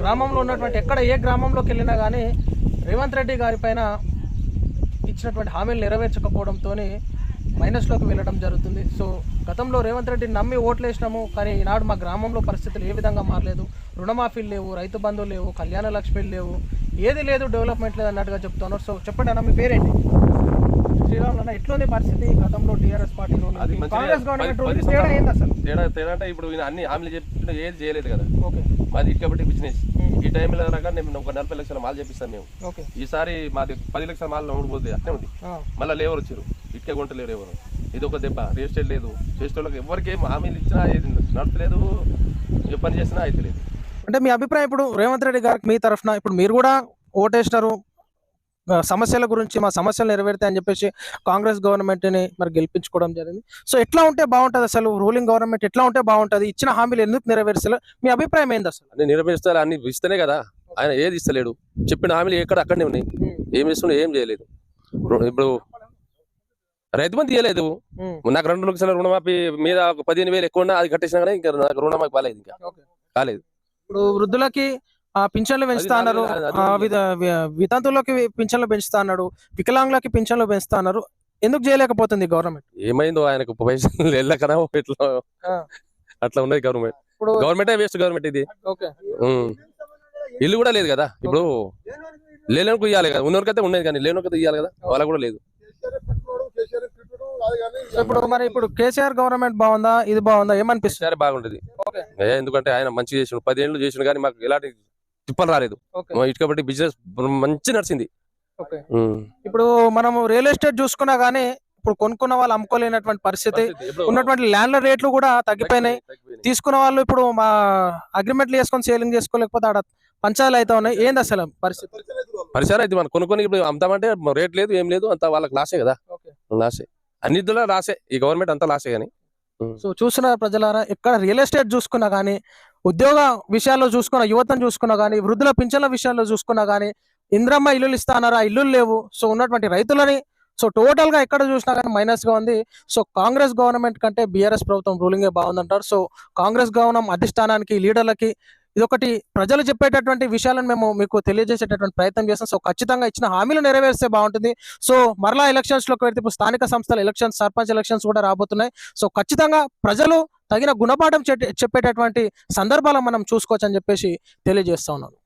గ్రామంలో ఉన్నటువంటి ఎక్కడ ఏ గ్రామంలోకి వెళ్ళినా కానీ రేవంత్ రెడ్డి గారి పైన ఇచ్చినటువంటి హామీలు నెరవేర్చకపోవడంతో మైనస్లోకి వెళ్ళడం జరుగుతుంది. సో గతంలో రేవంత్ రెడ్డి నమ్మి ఓట్లు వేసినాము కానీ ఈనాడు మా గ్రామంలో పరిస్థితులు ఏ విధంగా మారలేదు. రుణమాఫీలు లేవు రైతు బంధువులు లేవు కళ్యాణ లక్ష్మీలు లేవు ఏది లేదు డెవలప్మెంట్ లేదు అన్నట్టుగా చెప్తున్నారు. సో చెప్పండి అన్న మీ పేరేంటి? శ్రీరాములు అన్న ఎట్లుంది పరిస్థితి గతంలో టీఆర్ఎస్ పార్టీలో? మంచిగా కాంగ్రెస్ గవర్నమెంట్ తేడా ఏంది అసలు? తేడా తేడా అంటే ఇప్పుడు ఈయన అన్ని హామీలు చెప్పిన ఏది చేయలేదు కదా. ఓకే. మాది ఇటుకబట్టి బిజినెస్ ఈ టైంలో రకాల నేను ఒక నలభై లక్షల మాల్ చెప్పిస్తాను మేము. ఈసారి మాది పది లక్షల మాల్ ఉండిపోతుంది అట్లే ఉంది. మళ్ళీ లేవర్ వచ్చారు. ఇటుక గుంటలేరు ఎవరు. ఇది ఒక దెబ్బ. రియల్ ఎస్టేట్ లేదు. చేసేటోళ్ళకి ఎవరికి ఏం హామీలు ఇచ్చినా ఏది నడతలేదు. ఏ పని చేసినా అయితే లేదు అంటే మీ అభిప్రాయం ఇప్పుడు రేవంత్ రెడ్డి గారికి మీ తరఫున ఇప్పుడు మీరు కూడా ఓటేసినారు. సమస్యల గురించి మా సమస్యలు నెరవేరుతాయి అని చెప్పేసి కాంగ్రెస్ గవర్నమెంట్ని మరి గెలిపించుకోవడం జరిగింది. సో ఎట్లా ఉంటే బాగుంటది అసలు? రూలింగ్ గవర్నమెంట్ ఎట్లా ఉంటే బాగుంటది? ఇచ్చిన హామీలు ఎందుకు నెరవేర్చలే మీ అభిప్రాయం ఏంది అసలు? అన్ని నెరవేరుస్తారు? అన్ని ఇస్తేనే కదా. ఆయన ఏది ఇస్తలేడు. చెప్పిన హామీలు ఎక్కడ అక్కడనే ఉన్నాయి. ఏం ఇస్తున్నా ఏం చేయలేదు. ఇప్పుడు రైతు బంధు ఇవ్వలేదు నాకు రెండు లక్షల రుణమాఫీ మీద పదిహేను వేలు ఎక్కువ ఉన్నా అది కట్టేసినా కానీ ఇంకా నాకు రుణమాఫీ కాలేదు ఇంకా. కాలేదు. ఇప్పుడు వృద్ధులకి పింఛన్లు పెంచుతా అన్నారు. అది- అది- ఆ, విధ- వి- వితంతువులకి పింఛన్లు పెంచుతా అన్నాడు. వికలాంగులకి పింఛన్లు పెంచుతా అన్నారు. ఎందుకు చేయలేకపోతుంది గవర్నమెంట్? ఏమైందో ఆయనకు పైసలు వెళ్ళకనా ఇట్లా. అట్లా ఉన్నది గవర్నమెంట్. గవర్నమెంటే వేస్ట్ గవర్నమెంట్ ఇది. ఇల్లు కూడా లేదు కదా? ఇప్పుడు లేనోనికి ఇవ్వాలి కదా? ఉన్నోరికైతే ఉండేది కానీ లేనోకైతే ఇవ్వాలి కదా? వాళ్ళకి కూడా లేదు. ఇప్పుడు మరి ఇప్పుడు కేసీఆర్ గవర్నమెంట్ బాగుందా? ఇది బాగుందా? ఏమనిపిస్తుంది? సరే బాగుంటది. ఎందుకంటే ఆయన మంచి చేసిండు. పదేళ్ళు చేసిండు కానీ మాకు ఎలాంటి తిప్పలు రాలేదు. ఓకే. మా ఇటుక బట్టి బిజినెస్ మంచి నడిచింది. ఇప్పుడు మనము రియల్ ఎస్టేట్ చూసుకున్నా గానీ ఇప్పుడు కొనుక్కున్న వాళ్ళు అమ్ముకోలేనటువంటి పరిస్థితి ఉన్నటువంటి ల్యాండ్ల రేట్లు కూడా తగ్గిపోయినాయి. తీసుకున్న వాళ్ళు ఇప్పుడు మా అగ్రిమెంట్లు చేసుకొని సేలింగ్ చేసుకోలేకపోతే ఆడ పంచాలు అయితే ఉన్నాయి. ఏంది అసలు పరిస్థితి? పరిసర అయితే మనం కొనుక్కొని ఇప్పుడు అమ్ముతామంటే రేట్ లేదు ఏం లేదు అంత వాళ్ళకి లాసే కదా. లాసే. అన్నిటిలో లాసే. ఈ గవర్నమెంట్ అంతా లాసే కానీ. సో చూసిన ప్రజలారా ఎక్కడ రియల్ ఎస్టేట్ చూసుకున్నా కానీ ఉద్యోగ విషయాల్లో చూసుకున్న యువతను చూసుకున్నా కానీ వృద్ధుల పింఛన్ల విషయాల్లో చూసుకున్నా కానీ ఇంద్రమ్మ ఇల్లులు ఇస్తానారు ఇల్లులు లేవు. సో ఉన్నటువంటి రైతులని సో టోటల్గా ఎక్కడ చూసినా కానీ మైనస్గా ఉంది. సో కాంగ్రెస్ గవర్నమెంట్ కంటే బీఆర్ఎస్ ప్రభుత్వం రూలింగే బాగుందంటారు. సో కాంగ్రెస్ గవర్నం అధిష్టానానికి లీడర్లకి ఇదొకటి ప్రజలు చెప్పేటటువంటి విషయాలను మేము మీకు తెలియజేసేటటువంటి ప్రయత్నం చేస్తాం. సో ఖచ్చితంగా ఇచ్చిన హామీలు నెరవేరిస్తే బాగుంటుంది. సో మరలా ఎలక్షన్స్లోకి వెళ్తే ఇప్పుడు స్థానిక సంస్థల ఎలక్షన్స్ సర్పంచ్ ఎలక్షన్స్ కూడా రాబోతున్నాయి. సో ఖచ్చితంగా ప్రజలు తగిన గుణపాఠం చెప్పేటటువంటి సందర్భాలను మనం చూసుకోవచ్చు అని చెప్పేసి తెలియజేస్తా ఉన్నాను.